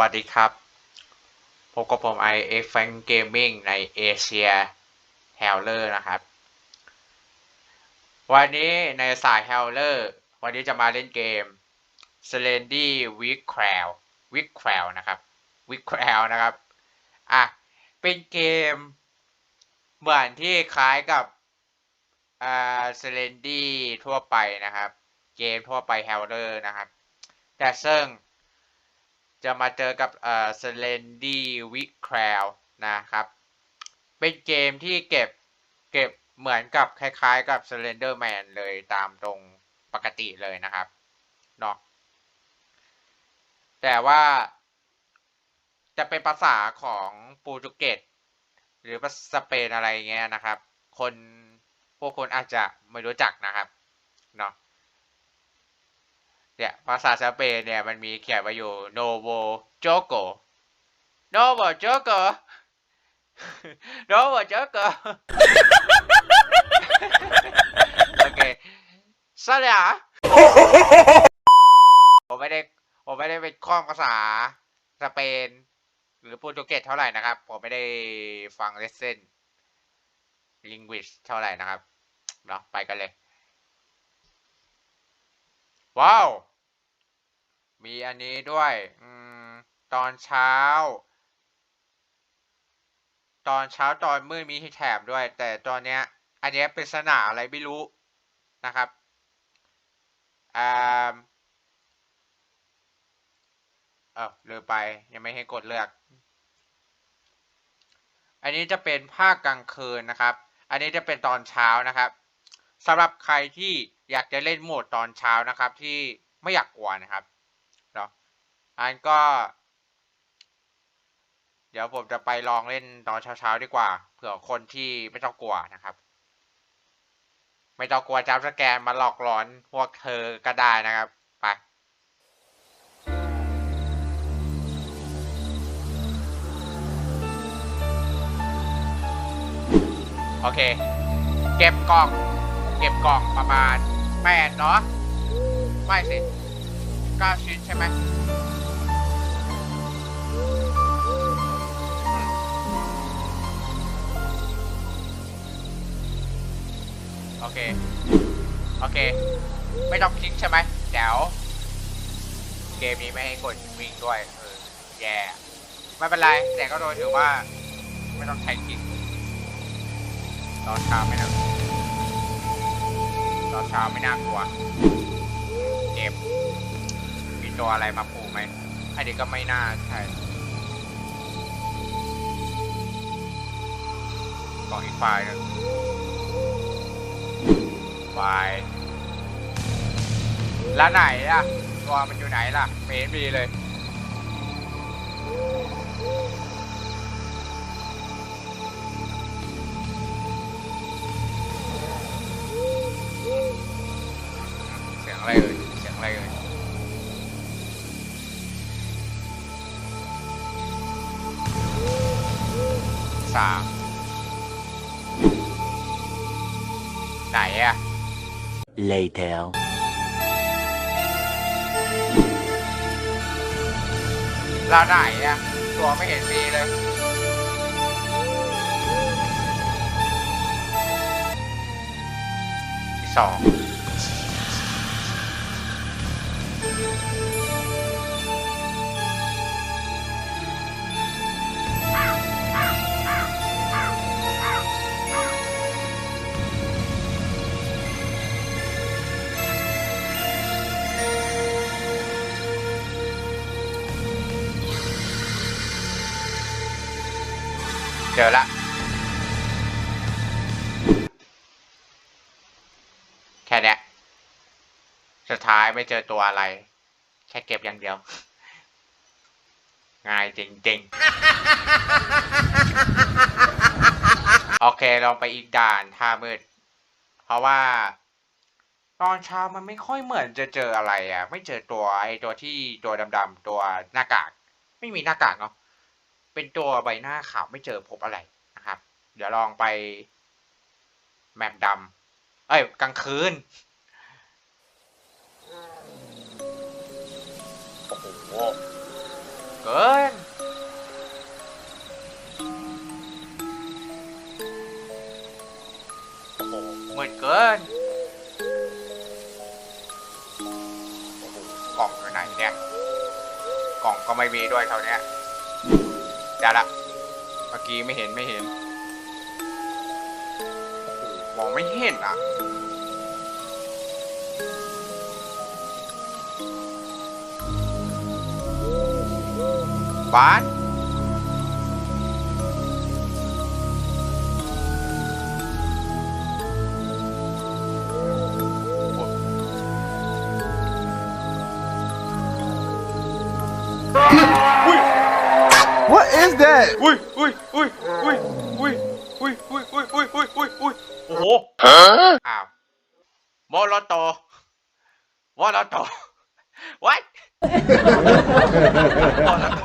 วัสดีครับ พบกับผม i x f a n Gaming ในเอเชีย h e l l e r นะครับ วันนี้ในสาย h e l l e r วันนี้จะมาเล่นเกม s l e n d y w i c k r a l w i c k r a l นะครับ w i c k r a l นะครับ อะ เป็นเกมเหมือนที่คล้ายกับอ่า s l e n d y ทั่วไปนะครับ เกมทั่วไป h e l l e r นะครับ แต่ซึ่ง จะมาเจอกับเอ่อ s l e n d y w i c r a l นะครับ เป็นเกมที่เก็บเก็บเหมือนกับคล้ายๆกับ Slenderman เลยตามตรงปกติเลยนะครับเนาะแต่ว่าจะเป็นภาษาของโปรตุเกสหรือภาษาสเปนอะไรเงี้ยนะครับ คนพวกคนอาจจะไม่รู้จักนะครับเนาะ เนี่ยภาษาสเปนเนี่ยมันมีเขียนไว้อยู่ novo jogo novo jogo novo jogo โอเคสวัสดีอะผมไม่ได้ผมไม่ได้เป็นคล่องภาษาสเปน หรือโปรตุเกสเท่าไหร่นะครับ ผมไม่ได้ฟังเลสเซน linguist เท่าไหร่นะครับเนาะไปกันเลย ว้าว มีอันนี้ด้วยอตอนเช้า ตอนเช้าตอนมืดมีให้แถมด้วย แต่ตอนเนี้ย อันเนี้ยเป็นสนาอะไรไม่รู้นะครับอ่าเออเลืมไปยังไม่ให้กดเลือก อันนี้จะเป็นภาคกลางคืนนะครับ อันนี้จะเป็นตอนเช้านะครับ สำหรับใครที่อยากจะเล่นโหมดตอนเช้านะครับ ที่ไม่อยากกลัวนะครับเนาะอันก็ เดี๋ยวผมจะไปลองเล่นตอนเช้าๆดีกว่า เผื่อคนที่ไม่ต้องกลัวนะครับ ไม่ต้องกลัวจับสแกนมาหลอกหลอนพวกเธอก็ได้นะครับไปโอเค เก็บกล่อง เก็บกล่องประมาณแปดเนาะไม่สิเก้าชิ้นใช่ไหมโอเค โอเค ไม่ต้องคลิกใช่ไหมแจ๋วเกมนี้ไม่ให้กดวิ่งด้วยเออแย่ไม่เป็นไร แต่ก็โดยถือว่า ไม่ต้องใช้คลิกตอช้าไม่น่า ตอนเช้าไม่น่ากลัว เก็บ มีตัวอะไรมาปูไหมอันนี้ก็ไม่น่าใช่ก่องอีกไฟล์หนึงไฟล์แล้วไหนล่ะ ตัวมันอยู่ไหนล่ะไม่เห็นมีเลย ไหนอะ Later. เราไหนอะตัวไม่เห็นมีเลย ที่สอง เจอละแค่เนี้ยสุดท้ายไม่เจอตัวอะไร แค่เก็บอย่างเดียว ง่ายจริงๆ โอเคลองไปอีกด่านท่ามืด เพราะว่าตอนเช้ามันไม่ค่อยเหมือนจะเจออะไรอะ ไม่เจอตัวไอ้ตัวที่ตัวดำๆตัวหน้ากาก ไม่มีหน้ากากเนาะ เป็นตัวใบหน้าขาวไม่เจอพบอะไรนะครับ เดี๋ยวลองไปแมปดำเอ้ยกลางคืนโอ้โหเกินโอ้โหมืดเกินโอ้โหกล่องอยู่ไหนเนี่ย กล่องก็ไม่มีด้วยเท่านี้ กี้ไม่เห็นไม่เห็น มองไม่เห็นอะ บ้าน What is that? อุ้ยอุ้ยอุ้ยอุ้ยอุ้ยอุ้ยอุ้ยอุ้ยอุ้ยอุ้ยอุ้ยอุ้ยโอ้โหอ้าวโมโลโตโมโลโต what โมโลโต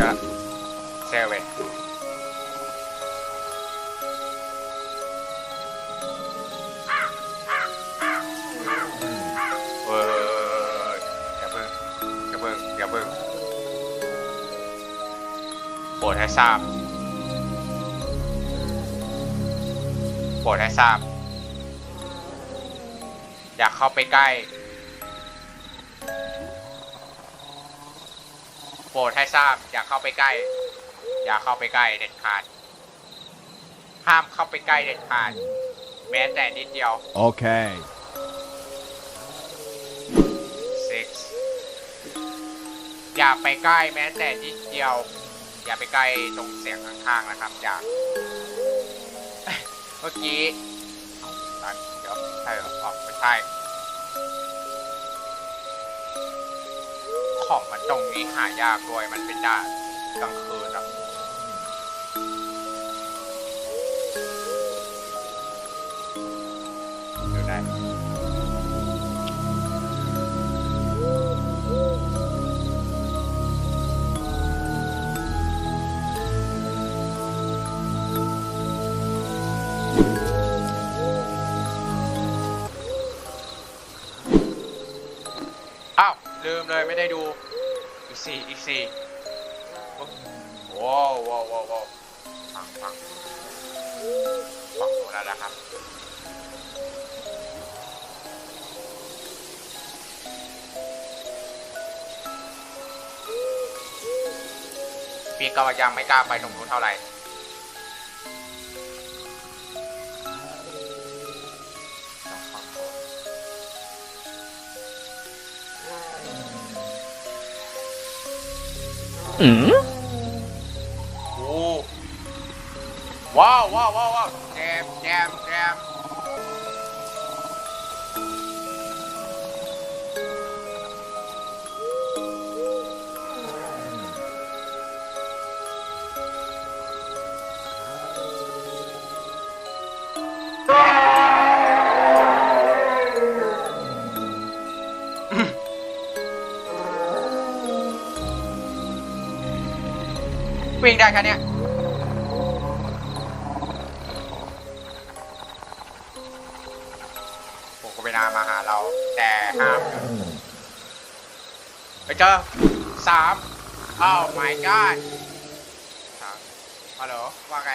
จะเทราบ โปรดให้ทราบ อยากเข้าไปใกล้ โปรดให้ทราบ อยากเข้าไปใกล้ อย่าเข้าไปใกล้เด็ดขาด ห้ามเข้าไปใกล้เด็ดขาด แม้แต่นิดเดียว Okay. six อย่าไปใกล้แม้แต่นิดเดียว อย่าไปใกล้ตรงเสียงข้างๆนะครับ อย่า เมื่อกี้เอ้าเดี๋ยวใช่หรออ๋อไม่ใช่ ของมันตรงนี้หายากด้วยมันเป็นด่านกลางคืนอะ อ้าว ลืมเลยไม่ได้ดู อีกสี่อีกสี่ว้าวว้าวว้าวฟังฟังฟังดูแล้วนะครับพี่ก็ยังไม่กล้าไปตรงนู้นเท่าไหร่ Ừ. Wow, wow, wow, wow. Xem, xem, xem. ว้าวว้าวแจมแจมแจมวิ่งได้แค่เนี้ยผมก็ไปนามาหาเรา แต่ห้ามไปเจอสามอ้าว my god สามฮัลโหลว่าไง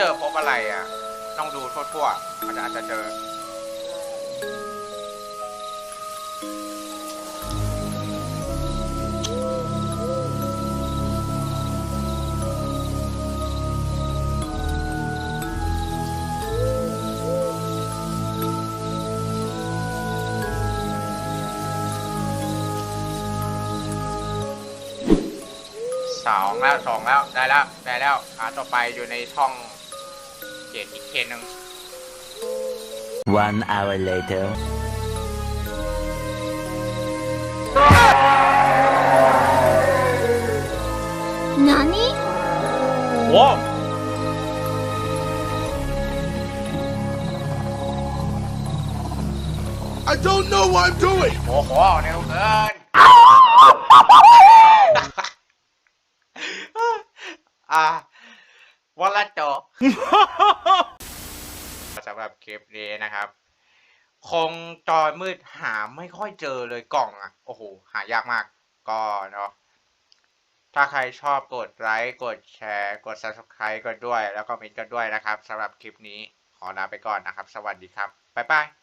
เจอพบอะไรอะ ต้องดูทั่วๆมันอาจจะเจอสองแล้วสองแล้วได้แล้วได้แล้วหาต่อไปอยู่ในช่อง One hour later นานี่ว้าว I don't know what I'm doing. ลิปนี้นะครับ คงจอมืดหาไม่ค่อยเจอเลยกล่องอะโอ้โหหายากมากก็เนาะถ้าใครชอบกดไลค์กดแชร์ กด subscribe กันด้วย แล้วก็มินกันด้วยนะครับสำหรับคลิปนี้ขอลาไปก่อนนะครับ สวัสดีครับ บ๊ายบาย